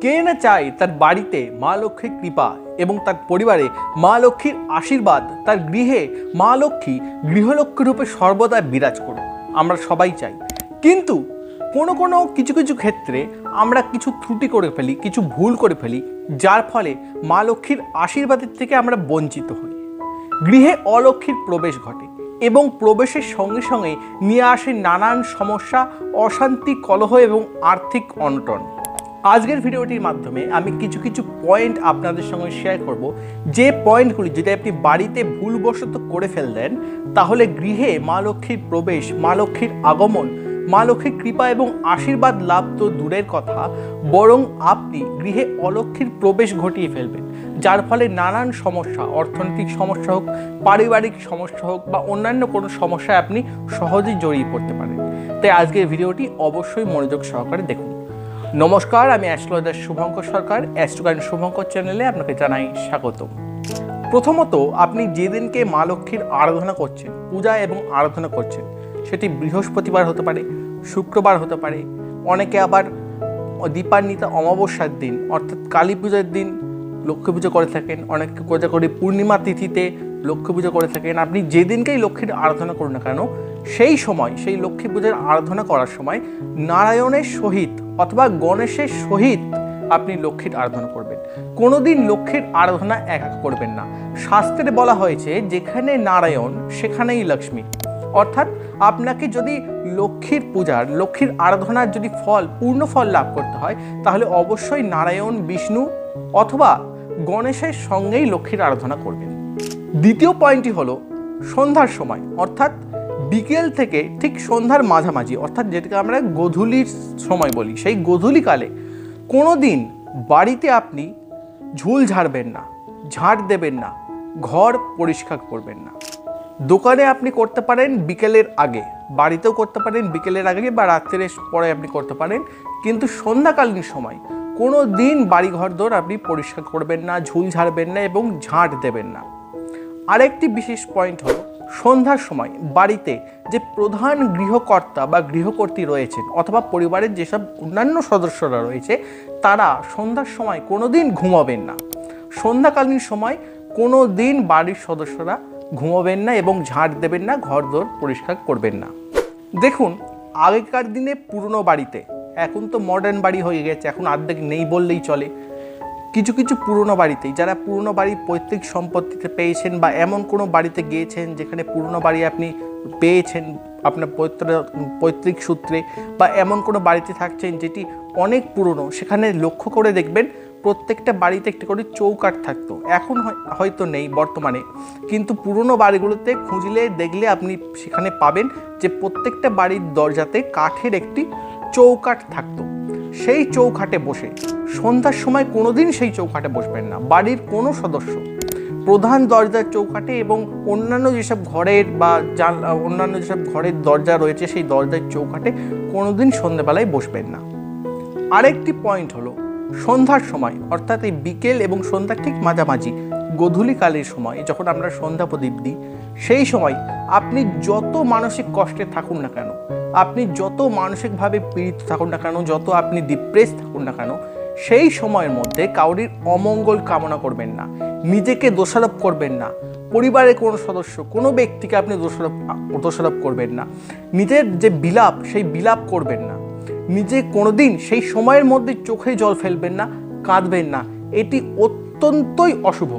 কে না চায় তার বাড়িতে মা লক্ষ্মীর কৃপা এবং তার পরিবারে মা লক্ষ্মীর আশীর্বাদ, তার গৃহে মা লক্ষ্মী গৃহলক্ষ্মী রূপে সর্বদা বিরাজ করুক। আমরা সবাই চাই। কিন্তু কোনো কোনো কিছু কিছু ক্ষেত্রে আমরা কিছু ত্রুটি করে ফেলি, কিছু ভুল করে ফেলি, যার ফলে মা লক্ষ্মীর আশীর্বাদের থেকে আমরা বঞ্চিত হই। গৃহে অলক্ষীর প্রবেশ ঘটে এবং প্রবেশের সঙ্গে সঙ্গে নিয়ে আসে নানান সমস্যা, অশান্তি, কলহ এবং আর্থিক অনটন। আজকের ভিডিওটির মাধ্যমে আমি কিছু কিছু পয়েন্ট আপনাদের সঙ্গে শেয়ার করব। যে পয়েন্টগুলি যদি আপনি বাড়িতে ভুলবশত করে ফেললেন, তাহলে গৃহে মা লক্ষ্মীর প্রবেশ, মা লক্ষ্মীর আগমন, মা লক্ষ্মীর কৃপা এবং আশীর্বাদ লাভ তো দূরের কথা, বরং আপনি গৃহে অলক্ষীর প্রবেশ ঘটিয়ে ফেলবেন, যার ফলে নানান সমস্যা, অর্থনৈতিক সমস্যা হোক, পারিবারিক সমস্যা হোক বা অন্যান্য কোনো সমস্যায় আপনি সহজেই জড়িয়ে পড়তে পারেন। তাই আজকের ভিডিওটি অবশ্যই মনোযোগ সহকারে দেখুন। নমস্কার, আমি অ্যাস্ট্রোলজার শুভঙ্কর সরকার অ্যাস্ট্রোগান শুভঙ্কর চ্যানেলে আপনাকে জানাই স্বাগত প্রথমত, আপনি যেদিনকে মা লক্ষ্মীর আরাধনা করছেন, পূজা এবং আরাধনা করছেন, সেটি বৃহস্পতিবার হতে পারে, শুক্রবার হতে পারে, অনেকে আবার দীপান্বিতা অমাবস্যার দিন, অর্থাৎ কালী পূজার দিন লক্ষ্মী পুজো করে থাকেন, অনেকে পূজা করে পূর্ণিমা তিথিতে লক্ষ্মী পুজো করে থাকেন। আপনি যেদিনকেই লক্ষ্মীর আরাধনা করুন না কেন, সেই সময়, সেই লক্ষ্মী পূজার আরাধনা করার সময় নারায়ণের সহিত অথবা গণেশের সহিত আপনি লক্ষ্মীর আরাধনা করবেন। কোনোদিন লক্ষ্মীর আরাধনা একা করবেন না। শাস্ত্রে বলা হয়েছে, যেখানে নারায়ণ, সেখানেই লক্ষ্মী। অর্থাৎ আপনাকে যদি লক্ষ্মীর পূজার, লক্ষ্মীর আরাধনার যদি ফল, পূর্ণ ফল লাভ করতে হয়, তাহলে অবশ্যই নারায়ণ, বিষ্ণু অথবা গণেশের সঙ্গেই লক্ষ্মীর আরাধনা করবেন। দ্বিতীয় পয়েন্টটি হলো সন্ধ্যার সময়। অর্থাৎ বিকেল থেকে ঠিক সন্ধ্যার মাঝামাঝি, অর্থাৎ যেটাকে আমরা গোধূলির সময় বলি, সেই গোধূলিকালে কোনো দিন বাড়িতে আপনি ঝুল ঝাড়বেন না, ঝাড় দেবেন না, ঘর পরিষ্কার করবেন না। দোকানে আপনি করতে পারেন বিকেলের আগে, বাড়িতেও করতে পারেন বিকেলের আগে বা রাত্রের পরে আপনি করতে পারেন, কিন্তু সন্ধ্যাকালীন সময় কোনো দিন বাড়িঘর দোর আপনি পরিষ্কার করবেন না, ঝুল ঝাড়বেন না এবং ঝাঁট দেবেন না। আরেকটি বিশেষ পয়েন্ট হলো সন্ধ্যার সময় বাড়িতে যে প্রধান গৃহকর্তা বা গৃহকর্ত্রী রয়েছেন অথবা পরিবারের যেসব অন্যান্য সদস্যরা রয়েছে, তারা সন্ধ্যার সময় কোনো দিন ঘুমাবেন না। সন্ধ্যাকালীন সময় কোনো দিন বাড়ির সদস্যরা ঘুমাবেন না এবং ঝাঁট দেবেন না ঘর দোর পরিষ্কার করবেন না। দেখুন, আগেকার দিনে পুরনো বাড়িতে, এখন তো মডার্ন বাড়ি হয়ে গেছে, এখন আর্ধেক নেই বললেই চলে। কিছু কিছু পুরনো বাড়িতেই, যারা পুরনো বাড়ি পৈতৃক সম্পত্তিতে পেয়েছেন বা এমন কোনো বাড়িতে গিয়েছেন যেখানে পুরনো বাড়ি আপনি পেয়েছেন, আপনার পৈতৃক পৈতৃক সূত্রে বা এমন কোনো বাড়িতে থাকছেন যেটি অনেক পুরনো, সেখানে লক্ষ্য করে দেখবেন প্রত্যেকটা বাড়িতে একটি করে চৌকাঠ থাকতো। এখন হয়- হয়তো নেই বর্তমানে, কিন্তু পুরনো বাড়িগুলোতে খুঁজলে, দেখলে আপনি সেখানে পাবেন যে প্রত্যেকটা বাড়ির দরজাতে কাঠের একটি চৌকাঠ থাকতো। সেই চৌখাটে বসে সন্ধ্যার সময় কোনোদিন সেই চৌখাটে বসবেন না। বাড়ির কোনো সদস্য, প্রধান দরজার চৌকাটে এবং অন্যান্য যেসব ঘরের বা জান, অন্যান্য যেসব ঘরের দরজা রয়েছে সেই দরজার চৌকাটে কোনোদিন সন্ধ্যেবেলায় বসবেন না। আরেকটি পয়েন্ট হলো, সন্ধ্যার সময়, অর্থাৎ এই বিকেল এবং সন্ধ্যার ঠিক মাঝামাঝি, গধূলিকালের সময় যখন আমরা সন্ধ্যা প্রদীপ দিই, সেই সময় আপনি যত মানসিক কষ্টে থাকুন না কেন, আপনি যত মানসিকভাবে পীড়িত থাকুন না কেন, যত আপনি ডিপ্রেস থাকুন না কেন সেই সময়ের মধ্যে কাউরির অমঙ্গল কামনা করবেন না, নিজেকে দোষারোপ করবেন না, পরিবারের কোনো সদস্য, কোনো ব্যক্তিকে আপনি দোষারোপ দোষারোপ করবেন না, নিজের যে বিলাপ, সেই বিলাপ করবেন না, নিজে কোনোদিন সেই সময়ের মধ্যে চোখে জল ফেলবেন না, কাঁদবেন না, এটি অত্যন্তই অশুভ।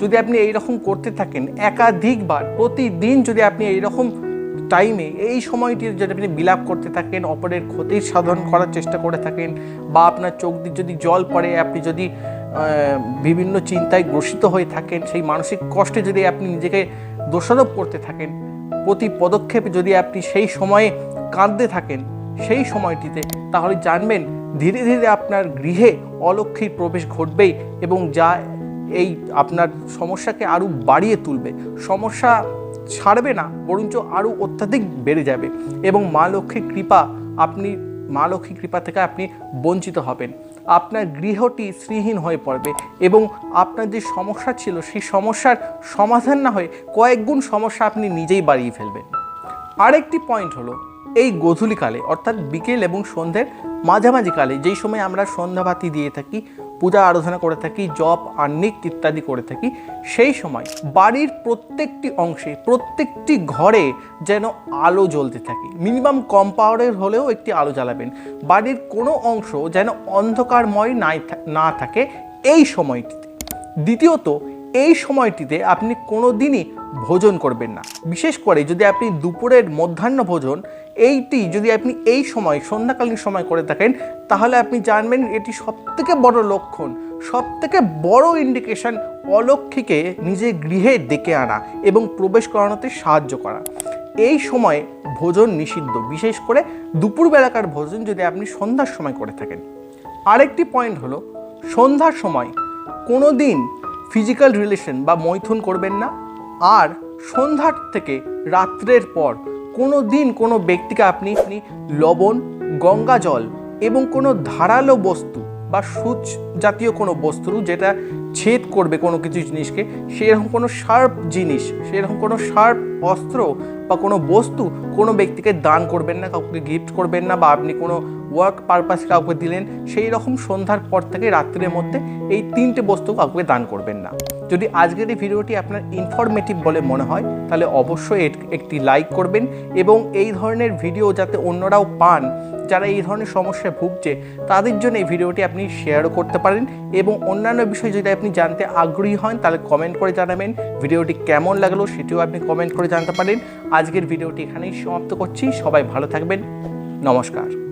যদি আপনি এই রকম করতে থাকেন, একাধিকবার, প্রতিদিন যদি আপনি এই রকম টাইমে এই সময়টি যদি আপনি বিলাপ করতে থাকেন, অপরের ক্ষতির সাধন করার চেষ্টা করে থাকেন বা আপনার চোখ দিয়ে যদি জল পড়ে, আপনি যদি বিভিন্ন চিন্তায় গ্রসিত হয়ে থাকেন, সেই মানসিক কষ্টে যদি আপনি নিজেকে দোষারোপ করতে থাকেন, প্রতি পদক্ষেপে যদি আপনি সেই সময়ে কাঁদতে থাকেন, সেই সময়টিতে তাহলে জানবেন ধীরে ধীরে আপনার গৃহে অলক্ষীর প্রবেশ ঘটবেই এবং যা এই আপনার সমস্যাকে আরও বাড়িয়ে তুলবে। সমস্যা ছাড়বে না, বরঞ্চ আরও অত্যাধিক বেড়ে যাবে এবং মা লক্ষ্মীর কৃপা আপনি, মা লক্ষ্মী কৃপা থেকে আপনি বঞ্চিত হবেন। আপনার গৃহটি শ্রীহীন হয়ে পড়বে এবং আপনার যে সমস্যা ছিল, সেই সমস্যার সমাধান না হয়ে কয়েক গুণ সমস্যা আপনি নিজেই বাড়িয়ে ফেলবেন। আরেকটি পয়েন্ট হলো এই গোধূলিকালে, অর্থাৎ বিকেল এবং সন্ধ্যের মাঝামাঝি কালে, যেই সময় আমরা সন্ধ্যাবাতি দিয়ে থাকি পূজা আরাধনা করে থাকি, জপ আর্নিক ইত্যাদি করে থাকি, সেই সময় বাড়ির প্রত্যেকটি অংশে, প্রত্যেকটি ঘরে যেন আলো জ্বলতে থাকে। মিনিমাম কম পাওয়ারের হলেও একটি আলো জ্বালাবেন। বাড়ির কোনো অংশ যেন অন্ধকারময় নাই না থাকে এই সময়টিতে। দ্বিতীয়ত, এই সময়টিতে আপনি কোনো দিনই ভোজন করবেন না। বিশেষ করে যদি আপনি দুপুরের মধ্যাহ্ন ভোজন এইটি যদি আপনি এই সময়, সন্ধ্যাকালীন সময় করে থাকেন, তাহলে আপনি জানবেন এটি সবথেকে বড় লক্ষণ, সবথেকে বড় ইন্ডিকেশন অলক্ষীকে নিজের গৃহে ডেকে আনা এবং প্রবেশ করানোতে সাহায্য করা। এই সময় ভোজন নিষিদ্ধ, বিশেষ করে দুপুরবেলাকার ভোজন যদি আপনি সন্ধ্যার সময় করে থাকেন। আরেকটি পয়েন্ট হলো, সন্ধ্যার সময় কোনো দিন ফিজিক্যাল রিলেশন বা মৈথুন করবেন না, আর সন্ধ্যার থেকে রাত্রের পর কোনো দিন কোনো ব্যক্তিকে আপনি লবণ, গঙ্গা জল এবং কোনো ধারালো বস্তু বা সূচ জাতীয় কোনো বস্তু যেটা ছেদ করবে কোনো কিছু জিনিসকে, সেরকম কোনো শার্প জিনিস, সেরকম কোনো শার্প অস্ত্র বা কোনো বস্তু কোনো ব্যক্তিকে দান করবেন না, কাউকে গিফট করবেন না বা আপনি কোনো ওয়ার্ক পারপাস কাউকে দিলেন, সেই রকম সন্ধ্যার পর থেকে রাত্রের মধ্যে এই তিনটে বস্তু কাউকে দান করবেন না। যদি আজকের এই ভিডিওটি আপনার ইনফরমেটিভ বলে মনে হয়, তাহলে অবশ্যই একটি লাইক করবেন এবং এই ধরনের ভিডিও যাতে অন্যরাও পান, যারা এই ধরনের সমস্যায় ভুগছে, তাদের জন্য এই ভিডিওটি আপনি শেয়ারও করতে পারেন এবং অন্যান্য বিষয় যদি আপনি জানতে আগ্রহী হন, তাহলে কমেন্ট করে জানাবেন, ভিডিওটি কেমন লাগল সেটিও আপনি কমেন্ট করে জানতে পারেন। আজকের ভিডিওটি এখানেই সমাপ্ত করছি। সবাই ভালো থাকবেন। নমস্কার।